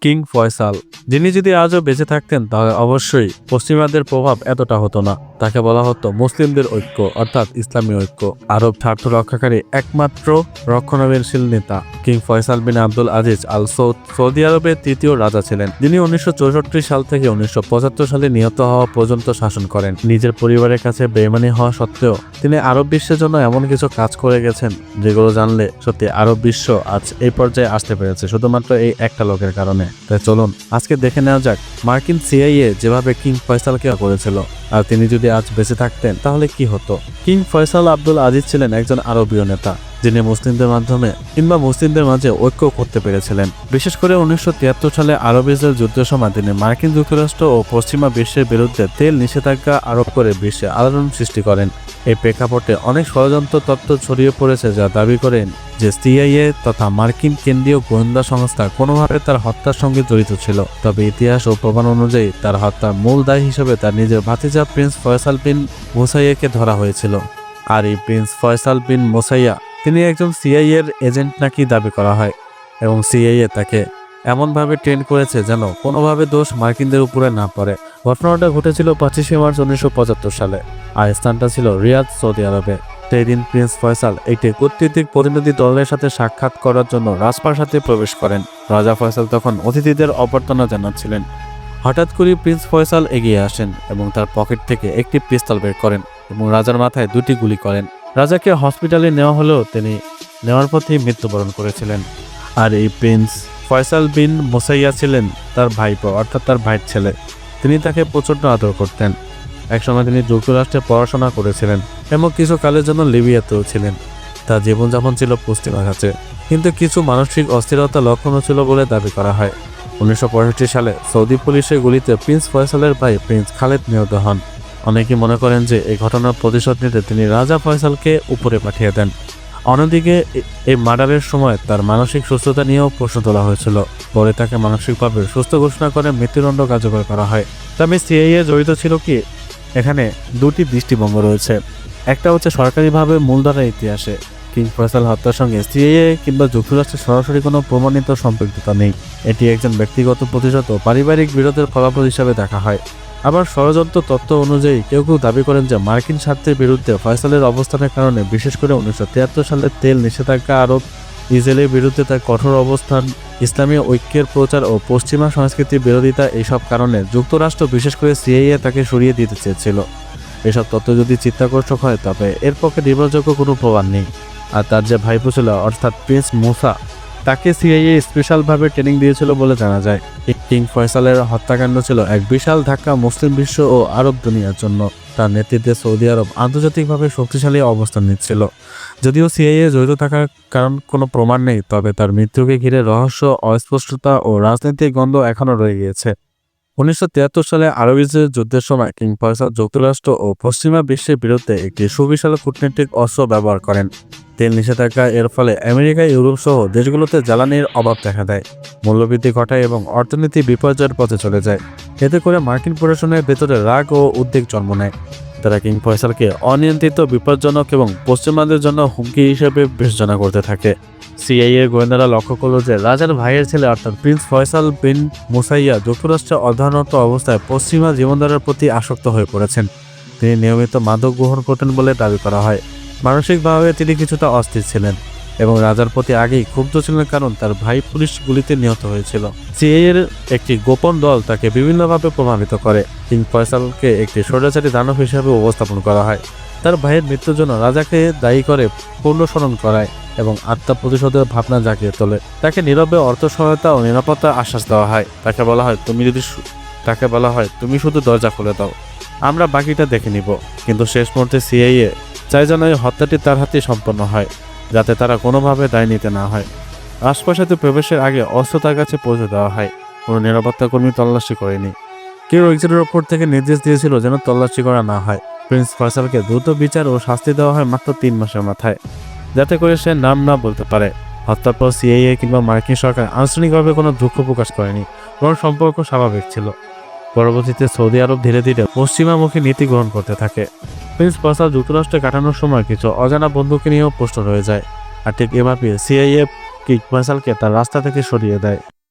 King Faisal. যিনি যদি আজও বেঁচে থাকতেন তাহলে অবশ্যই পশ্চিমাদের প্রভাব এতটা হতো না। তাকে বলা হতো মুসলিমদের ঐক্য, অর্থাৎ ইসলামী ঐক্য। আরব স্বার্থ রক্ষাকারী একমাত্র রক্ষণাবেশীল নেতা king Faisal bin Abdul Aziz Al Saud Saudi আরবের তৃতীয় রাজা ছিলেন। যিনি উনিশশো সাল থেকে উনিশশো সালে নিহত হওয়া পর্যন্ত শাসন করেন। নিজের পরিবারের কাছে বেমানি হওয়া সত্ত্বেও তিনি আরব বিশ্বের জন্য এমন কিছু কাজ করে গেছেন যেগুলো জানলে সত্যি আরব বিশ্ব আজ এই পর্যায়ে আসতে পেরেছে, শুধুমাত্র এই একটা লোকের কারণে। তাই চলুন আজকে দেখে নেওয়া যাক মার্কিন সিআইএ যেভাবে কিং ফয়সালকে করেছিল। আর তিনি যদি আজ বেঁচে থাকতেন, তাহলে কি হতো? কিং ফয়সাল আব্দুল আজিজ ছিলেন একজন আরবীয় নেতা, যিনি মুসলিমদের মাধ্যমে কিংবা মুসলিমদের মাঝে ঐক্য করতে পেরেছিলেন। বিশেষ করে উনিশশো তিয়াত্তর সালে আরব ইসরায়েল যুদ্ধের সময় তিনি মার্কিন যুক্তরাষ্ট্র ও পশ্চিমা বিশ্বের বিরুদ্ধে তেল নিষেধাজ্ঞা আরোপ করে বিশ্বে আলোড়ন সৃষ্টি করেন। এই প্রেক্ষাপটে অনেক ষড়যন্ত্র তত্ত্ব ছড়িয়ে পড়েছে যা দাবি করেন যে সিআইএ তথা মার্কিন কেন্দ্রীয় গোয়েন্দা সংস্থা কোনোভাবে তার হত্যার সঙ্গে জড়িত ছিল। তবে ইতিহাস ও প্রমাণ অনুযায়ী তার হত্যার মূল দায় হিসেবে তার নিজের ভাতিজা প্রিন্স ফয়সাল বিন মুসাইয়াকে ধরা হয়েছিল। আর এই প্রিন্স ফয়সাল বিন মোসাইয়া, তিনি একজন সিআইএ এর এজেন্ট নাকি দাবি করা হয়। এবং সিআইএ তাকে এমনভাবে ট্রেন করেছে যেন কোনোভাবে দোষ মার্কিনদের উপরে না পড়ে। ঘটনাটা ঘটেছিল পঁচিশে মার্চ উনিশশো পঁচাত্তর সালে, আর স্থানটা ছিল রিয়াদ সৌদি আরবে। সেই দিন প্রিন্স ফয়সাল একটি কূটনীতিক প্রতিনিধি দলের সাথে সাক্ষাৎ করার জন্য রাজপ্রাসাদে প্রবেশ করেন। রাজা ফয়সাল তখন অতিথিদের অভ্যর্থনা জানাচ্ছিলেন। হঠাৎ করে প্রিন্স ফয়সাল এগিয়ে আসেন এবং তার পকেট থেকে একটি পিস্তল বের করেন এবং রাজার মাথায় দুটি গুলি করেন। রাজাকে হসপিটালে নেওয়া হলেও তিনি নেওয়ার পথেই মৃত্যুবরণ করেছিলেন। আর এই প্রিন্স ফয়সাল বিন মোসাইয়া ছিলেন তার ভাইপো, অর্থাৎ তার ভাইয়ের ছেলে। তিনি তাকে প্রচণ্ড আদর করতেন। একসময় তিনি যুক্তরাষ্ট্রে পড়াশোনা করেছিলেন এবং কিছু কালের জন্য লিবিয়াতেও ছিলেন। তার জীবনযাপন ছিল পশ্চিমা ঘাটে কিন্তু কিছু মানসিক অস্থিরতা লক্ষণও ছিল বলে দাবি করা হয়। উনিশশো পঁয়ষট্টি সালে সৌদি পুলিশের গুলিতে প্রিন্স ফয়সালের ভাই প্রিন্স খালেদ নিহত হন। অনেকেই মনে করেন যে এই ঘটনার প্রতিশোধ নিতে তিনি রাজা ফয়সালকে উপরে পাঠিয়ে দেন। অন্যদিকে এই মার্ডারের সময় তার মানসিক সুস্থতা নিয়েও প্রশ্ন তোলা হয়েছিল। পরে তাকে মানসিকভাবে সুস্থ ঘোষণা করে মৃত্যুদণ্ড কার্যকর করা হয়। তবে সিআইএ জড়িত ছিল কি? এখানে দুটি দৃষ্টিভঙ্গ রয়েছে। একটা হচ্ছে সরকারিভাবে মূলধারা ইতিহাসে, কিং ফয়সাল হত্যার সঙ্গে সিআইএ কিংবা যুক্তরাষ্ট্রের সরাসরি কোনো প্রমাণিত সম্পৃক্ততা নেই। এটি একজন ব্যক্তিগত প্রতিশত পারিবারিক বিরোধের ফলাফল হিসাবে দেখা হয়। আবার ষড়যন্ত্র তত্ত্ব অনুযায়ী কেউ কেউ দাবি করেন যে মার্কিন স্বার্থের বিরুদ্ধে ফয়সালের অবস্থানের কারণে, বিশেষ করে উনিশশো তিয়াত্তর সালে তেল নিষেধাজ্ঞা আরোপ, ইসরায়েলের বিরুদ্ধে তার কঠোর অবস্থান ইসলামী ঐক্যের প্রচার ও পশ্চিমা সংস্কৃতির বিরোধিতা এইসব কারণে যুক্তরাষ্ট্র, বিশেষ করে সিআইএ, তাকে সরিয়ে দিতে চেয়েছিল। এসব তত্ত্ব যদি চিত্তাকর্ষক হয়, তবে এর পক্ষে নির্ভরযোগ্য কোনো প্রমাণ নেই। আর তার যে ভাইপো ছিল, অর্থাৎ প্রিন্স মুসা তাকে সিআইএ স্পেশালভাবে ট্রেনিং দিয়েছিল বলে জানা যায়। কিং ফয়সালের হত্যাকাণ্ড ছিল এক বিশাল ধাক্কা মুসলিম বিশ্ব ও আরব দুনিয়ার জন্য। তার নেতৃত্বে সৌদি আরব আন্তর্জাতিকভাবে শক্তিশালী অবস্থান নিচ্ছিল। যদিও সিআইএ জড়িত থাকার কারণ কোনো প্রমাণ নেই, তবে তার মৃত্যুকে ঘিরে রহস্য, অস্পষ্টতা ও রাজনৈতিক গন্ধ এখনও রয়ে গিয়েছে। উনিশশো তিয়াত্তর সালে আরব ইসরায়েল যুদ্ধের সময় কিং ফয়সাল যুক্তরাষ্ট্র ও পশ্চিমা বিশ্বের বিরুদ্ধে একটি সুবিশাল কূটনৈতিক অস্ত্র ব্যবহার করেন। তেল নিষেধাজ্ঞা, এর ফলে আমেরিকা, ইউরোপ সহ দেশগুলোতে জ্বালানির অভাব দেখা দেয়। মূল্যবৃদ্ধি ঘটায় এবং অর্থনীতি বিপর্যয়ের পথে চলে যায়। এতে করে মার্কিন প্রশাসনের ভেতরে রাগ ও উদ্বেগ জন্ম নেয়। তারা কিং ফয়সালকে অনিয়ন্ত্রিত, বিপজ্জনক এবং পশ্চিমাদের জন্য হুমকি হিসেবে বিবেচনা করতে থাকে। সিআইএ গোয়েন্দারা লক্ষ্য করল যে রাজার ভাইয়ের ছেলে অর্থাৎ প্রিন্স ফয়সাল বিন মুসাইয়া যুক্তরাষ্ট্রে অধ্যয়নরত অবস্থায় পশ্চিমা জীবনধারার প্রতি আসক্ত হয়ে পড়েছেন। তিনি নিয়মিত মাদক গ্রহণ করতেন বলে দাবি করা হয়। মানসিকভাবে তিনি কিছুটা অস্থির ছিলেন এবং রাজার প্রতি আগেই ক্ষুব্ধ ছিলেন কারণ তার ভাই পুলিশ গুলিতে নিহত হয়েছিল। সিআইএ এর একটি গোপন দল তাকে বিভিন্নভাবে প্রভাবিত করে। কিং ফয়সালকে একটি স্বৈরাচারী দানব হিসেবে উপস্থাপন করা হয়। তার ভাইয়ের মৃত্যুর জন্য রাজাকে দায়ী করে পূর্ণ স্মরণ করায় এবং আত্মা প্রতিশোধের ভাবনা জাগিয়ে তোলে। তাকে নীরবে অর্থ সহায়তা ও নিরাপত্তা আশ্বাস দেওয়া হয়। তাকে বলা হয়, তুমি যদি তাকে বলা হয়, তুমি শুধু দরজা খুলে দাও। আমরা বাকিটা দেখে নিব। কিন্তু শেষ মুহূর্তে সিআইএ চাই যেন এই হত্যাটি তার হাতে সম্পন্ন হয়, যাতে তারা কোনোভাবে দায় নিতে না হয়। রাজপ্রাসাদে প্রবেশের আগে অস্ত্র তার কাছে পৌঁছে দেওয়া হয়। কোনো নিরাপত্তা কর্মী তল্লাশি করেনি। কেউ একজনের ওপর থেকে নির্দেশ দিয়েছিল যেন তল্লাশি করা না হয়। প্রিন্স ফয়সালকে দ্রুত বিচার ও শাস্তি দেওয়া হয় মাত্র তিন মাসের মাথায়। যাতে করে সে নাম না বলতে পারে। হত্যার পর সিআইএ কিংবা মার্কিন সরকার আনুষ্ঠানিকভাবে কোনো দুঃখ প্রকাশ করেনি, বরং সম্পর্ক স্বাভাবিক ছিল। পরবর্তীতে সৌদি আরব ধীরে ধীরে পশ্চিমামুখী নীতি গ্রহণ করতে থাকে। প্রিন্স ফয়সাল যুক্তরাষ্ট্রে কাটানোর সময় কিছু অজানা বন্ধুকে নিয়েও প্রশ্ন রয়ে যায়। আর ঠিক এভাবে সিআইএফ কিক ফয়সালকে তার রাস্তা থেকে সরিয়ে দেয়।